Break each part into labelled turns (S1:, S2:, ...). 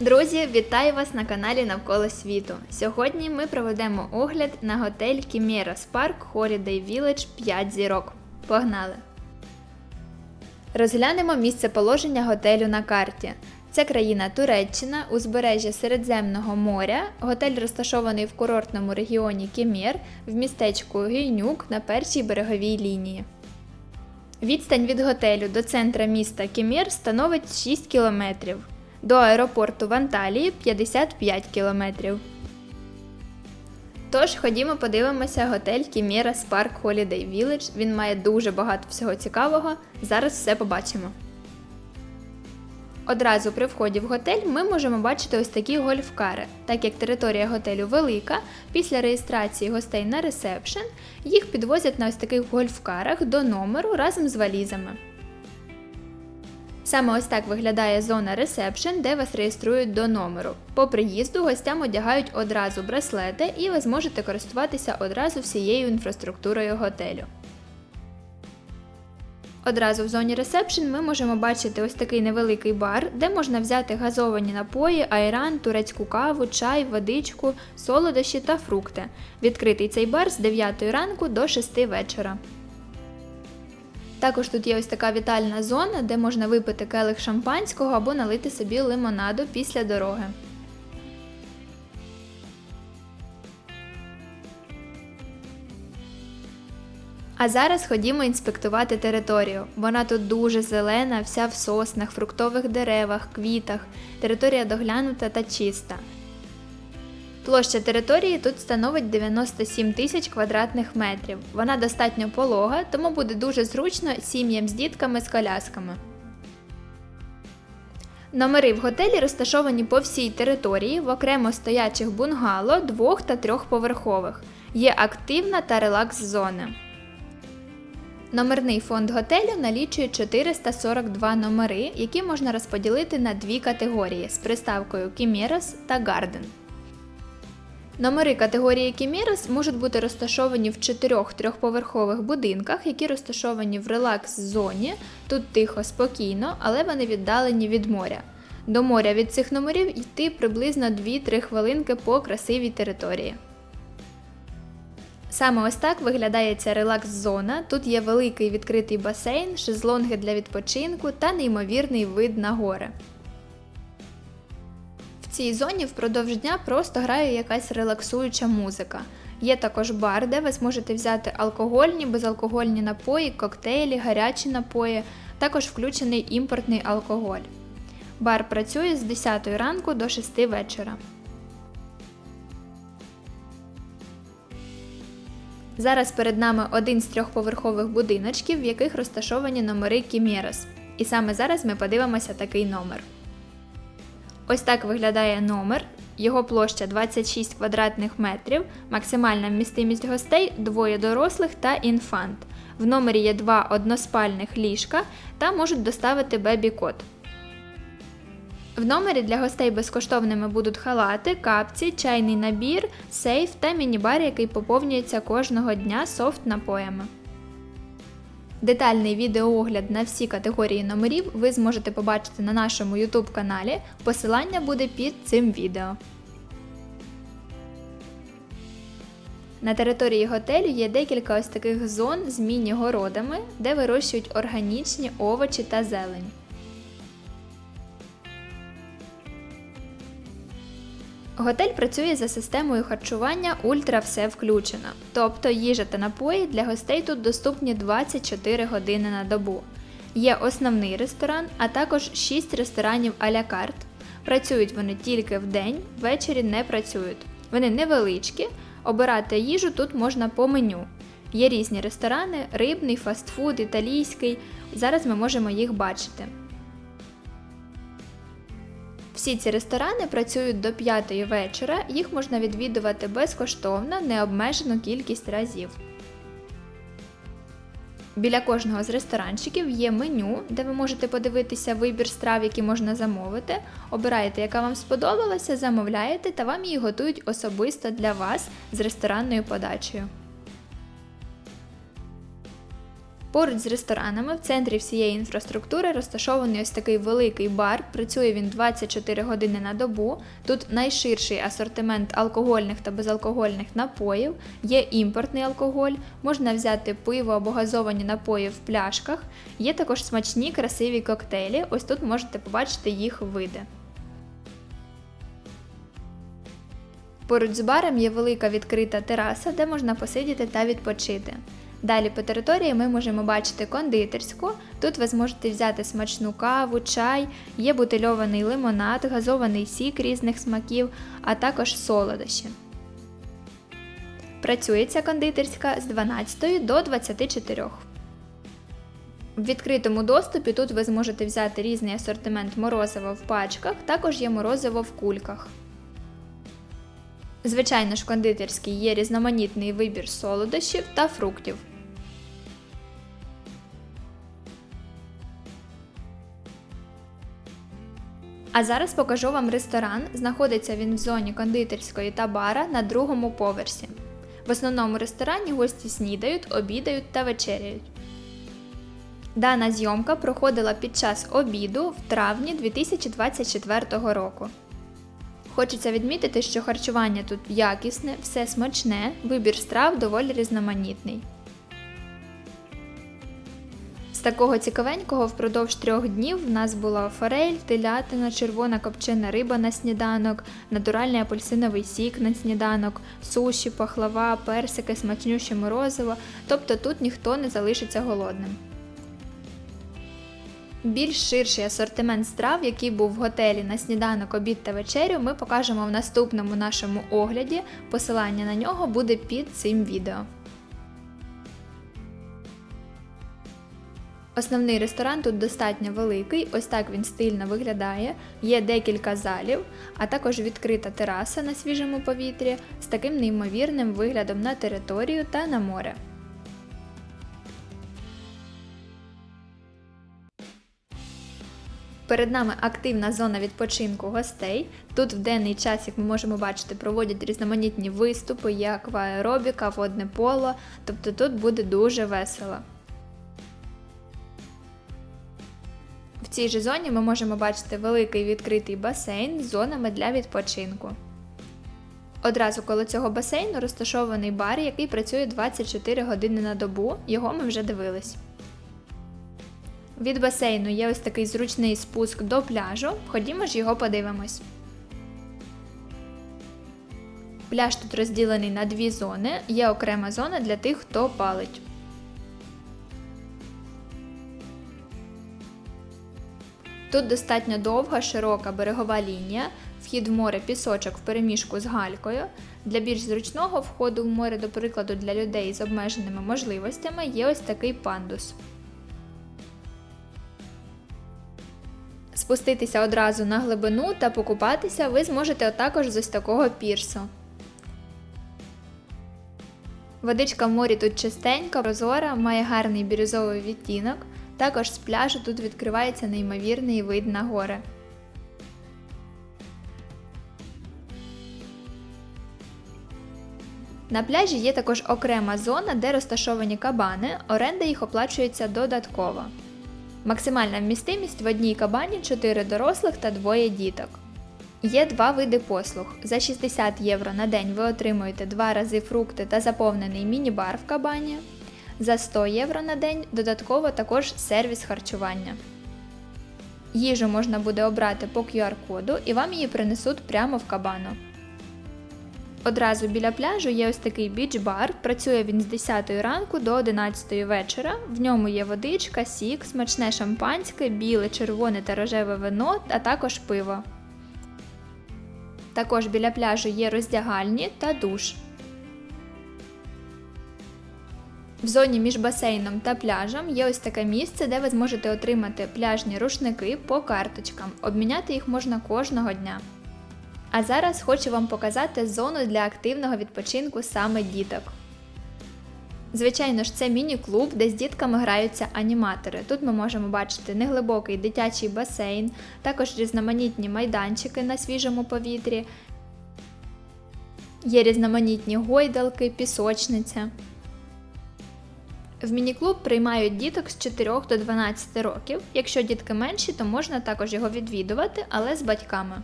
S1: Друзі, вітаю вас на каналі Навколо світу. Сьогодні ми проведемо огляд на готель Chimeras Park Holiday Village 5 зірок. Погнали! Розглянемо місце положення готелю на карті. Це країна Туреччина, узбережжя Середземного моря. Готель розташований в курортному регіоні Кемер в містечку Гюйнюк на першій береговій лінії. Відстань від готелю до центра міста Кемір становить 6 кілометрів. До аеропорту в Анталії 55 кілометрів. Тож ходімо подивимося готель Chimeras Park Holiday Village. Він має дуже багато всього цікавого. Зараз все побачимо. Одразу при вході в готель ми можемо бачити ось такі гольфкари. Так як територія готелю велика, після реєстрації гостей на ресепшн їх підвозять на ось таких гольфкарах до номеру разом з валізами. Саме ось так виглядає зона ресепшн, де вас реєструють до номеру. По приїзду гостям одягають одразу браслети і ви зможете користуватися одразу всією інфраструктурою готелю. Одразу в зоні ресепшн ми можемо бачити ось такий невеликий бар, де можна взяти газовані напої, айран, турецьку каву, чай, водичку, солодощі та фрукти. Відкритий цей бар з 9 ранку до 6 вечора. Також тут є ось така вітальна зона, де можна випити келих шампанського або налити собі лимонаду після дороги. А зараз ходімо інспектувати територію. Вона тут дуже зелена, вся в соснах, фруктових деревах, квітах. Територія доглянута та чиста. Площа території тут становить 97 тисяч квадратних метрів. Вона достатньо полога, тому буде дуже зручно сім'ям з дітками з колясками. Номери в готелі розташовані по всій території в окремо стоячих бунгало двох та трьохповерхових. Є активна та релакс-зони. Номерний фонд готелю налічує 442 номери, які можна розподілити на дві категорії з приставкою Chimeras та Garden. Номери категорії Кімірас можуть бути розташовані в чотирьох трьохповерхових будинках, які розташовані в релакс-зоні. Тут тихо, спокійно, але вони віддалені від моря. До моря від цих номерів йти приблизно 2-3 хвилинки по красивій території. Саме ось так виглядає ця релакс-зона. Тут є великий відкритий басейн, шезлонги для відпочинку та неймовірний вид на гори. Цій зоні впродовж дня просто грає якась релаксуюча музика. Є також бар, де ви зможете взяти алкогольні, безалкогольні напої, коктейлі, гарячі напої, також включений імпортний алкоголь. Бар працює з 10 ранку до 6 вечора. Зараз перед нами один з трьохповерхових будиночків, в яких розташовані номери Кімєрос. І саме зараз ми подивимося такий номер. Ось так виглядає номер. Його площа 26 квадратних метрів, максимальна вмістимість гостей двоє дорослих та інфант. В номері є два односпальних ліжка та можуть доставити бебі-кот. В номері для гостей безкоштовними будуть халати, капці, чайний набір, сейф та міні-бар, який поповнюється кожного дня софт-напоями. Детальний відеоогляд на всі категорії номерів ви зможете побачити на нашому YouTube каналі. Посилання буде під цим відео. На території готелю є декілька ось таких зон з міні-городами, де вирощують органічні овочі та зелень. Готель працює за системою харчування Ультра все включено, тобто їжа та напої для гостей тут доступні 24 години на добу. Є основний ресторан, а також 6 ресторанів а-ля карт. Працюють вони тільки в день, ввечері не працюють. Вони невеличкі, обирати їжу тут можна по меню. Є різні ресторани, рибний, фастфуд, італійський. Зараз ми можемо їх бачити. Всі ці ресторани працюють до 5 вечора, їх можна відвідувати безкоштовно необмежену кількість разів. Біля кожного з ресторанчиків є меню, де ви можете подивитися вибір страв, які можна замовити. Обираєте, яка вам сподобалася, замовляєте та вам її готують особисто для вас з ресторанною подачею. Поруч з ресторанами в центрі всієї інфраструктури розташований ось такий великий бар. Працює він 24 години на добу. Тут найширший асортимент алкогольних та безалкогольних напоїв, є імпортний алкоголь, можна взяти пиво або газовані напої в пляшках. Є також смачні красиві коктейлі. Ось тут можете побачити їх види. Поруч з баром є велика відкрита тераса, де можна посидіти та відпочити. Далі по території ми можемо бачити кондитерську. Тут ви зможете взяти смачну каву, чай, є бутильований лимонад, газований сік різних смаків, а також солодощі. Працює ця кондитерська з 12 до 24. В відкритому доступі тут ви зможете взяти різний асортимент морозива в пачках, також є морозиво в кульках. Звичайно ж, в кондитерській є різноманітний вибір солодощів та фруктів. А зараз покажу вам ресторан. Знаходиться він в зоні кондитерської та бара на другому поверсі. В основному ресторані гості снідають, обідають та вечеряють. Дана зйомка проходила під час обіду в травні 2024 року. Хочеться відмітити, що харчування тут якісне, все смачне, вибір страв доволі різноманітний. Такого цікавенького впродовж трьох днів в нас була форель, телятина, червона копчена риба на сніданок, натуральний апельсиновий сік на сніданок, суші, пахлава, персики, смачнюще морозиво, тобто тут ніхто не залишиться голодним. Більш ширший асортимент страв, який був в готелі на сніданок, обід та вечерю, ми покажемо в наступному нашому огляді. Посилання на нього буде під цим відео. Основний ресторан тут достатньо великий, ось так він стильно виглядає. Є декілька залів, а також відкрита тераса на свіжому повітрі з таким неймовірним виглядом на територію та на море. Перед нами активна зона відпочинку гостей. Тут в денний час, як ми можемо бачити, проводять різноманітні виступи, є акваеробіка, водне поло, тобто тут буде дуже весело. В цій же зоні ми можемо бачити великий відкритий басейн з зонами для відпочинку. Одразу коло цього басейну розташований бар, який працює 24 години на добу, його ми вже дивились. Від басейну є ось такий зручний спуск до пляжу. Ходімо ж його подивимось. Пляж тут розділений на дві зони. Є окрема зона для тих, хто палить. Тут достатньо довга, широка берегова лінія, вхід в море пісочок в переміжку з галькою. Для більш зручного входу в море, до прикладу, для людей з обмеженими можливостями є ось такий пандус. Спуститися одразу на глибину та покупатися ви зможете також з ось такого пірсу. Водичка в морі тут чистенька, прозора, має гарний бірюзовий відтінок. Також з пляжу тут відкривається неймовірний вид на гори. На пляжі є також окрема зона, де розташовані кабани, оренда їх оплачується додатково. Максимальна вмістимість в одній кабані 4 дорослих та двоє діток. Є два види послуг. За 60 євро на день ви отримуєте два рази фрукти та заповнений міні-бар в кабані. За 100 євро на день додатково також сервіс харчування. Їжу можна буде обрати по QR-коду і вам її принесуть прямо в кабану. Одразу біля пляжу є ось такий біч-бар. Працює він з 10 ранку до 11 вечора. В ньому є водичка, сік, смачне шампанське, біле, червоне та рожеве вино, а також пиво. Також біля пляжу є роздягальні та душ. В зоні між басейном та пляжем є ось таке місце, де ви зможете отримати пляжні рушники по карточкам. Обміняти їх можна кожного дня. А зараз хочу вам показати зону для активного відпочинку саме діток. Звичайно ж, це міні-клуб, де з дітками граються аніматори. Тут ми можемо бачити неглибокий дитячий басейн, також різноманітні майданчики на свіжому повітрі, є різноманітні гойдалки, пісочниця. В міні-клуб приймають діток з 4 до 12 років. Якщо дітки менші, то можна також його відвідувати, але з батьками.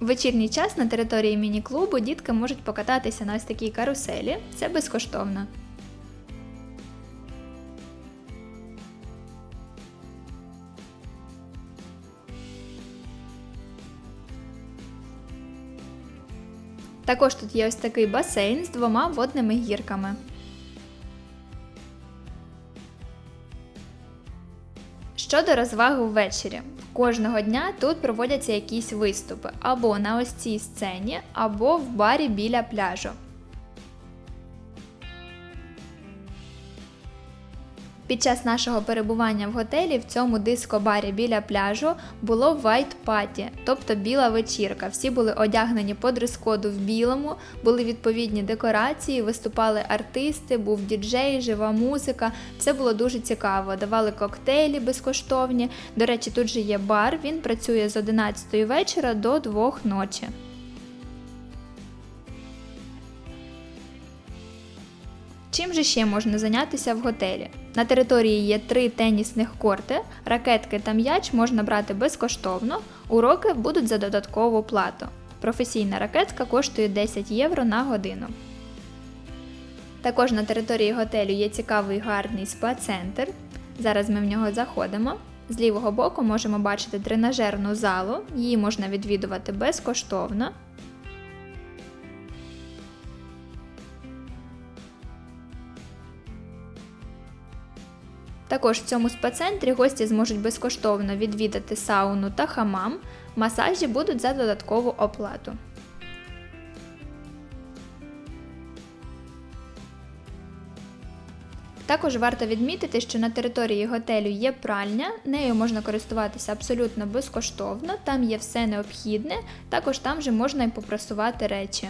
S1: В вечірній час на території міні-клубу дітки можуть покататися на ось такій каруселі. Це безкоштовно. Також тут є ось такий басейн з двома водними гірками. Щодо розваги ввечері, кожного дня тут проводяться якісь виступи або на ось цій сцені, або в барі біля пляжу. Під час нашого перебування в готелі в цьому диско-барі біля пляжу було white party, тобто біла вечірка. Всі були одягнені по дрес-коду в білому, були відповідні декорації, виступали артисти, був діджей, жива музика. Все було дуже цікаво. Давали коктейлі безкоштовні. До речі, тут же є бар. Він працює з 11 вечора до 2 ночі. Чим же ще можна зайнятися в готелі? На території є три тенісних корти, ракетки та м'яч можна брати безкоштовно, уроки будуть за додаткову плату. Професійна ракетка коштує 10 євро на годину. Також на території готелю є цікавий гарний спа-центр. Зараз ми в нього заходимо. З лівого боку можемо бачити тренажерну залу, її можна відвідувати безкоштовно. Також в цьому спа-центрі гості зможуть безкоштовно відвідати сауну та хамам. Масажі будуть за додаткову оплату. Також варто відмітити, що на території готелю є пральня, нею можна користуватися абсолютно безкоштовно, там є все необхідне, також там же можна і попросувати речі.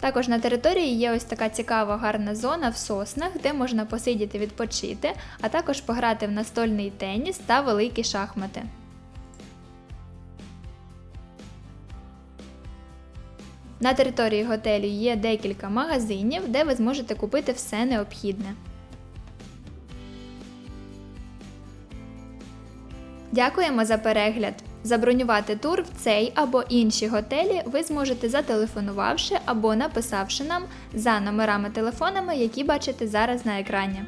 S1: Також на території є ось така цікава гарна зона в соснах, де можна посидіти відпочити, а також пограти в настольний теніс та великі шахмати. На території готелю є декілька магазинів, де ви зможете купити все необхідне. Дякуємо за перегляд! Забронювати тур в цей або інші готелі ви зможете зателефонувавши або написавши нам за номерами телефонами, які бачите зараз на екрані.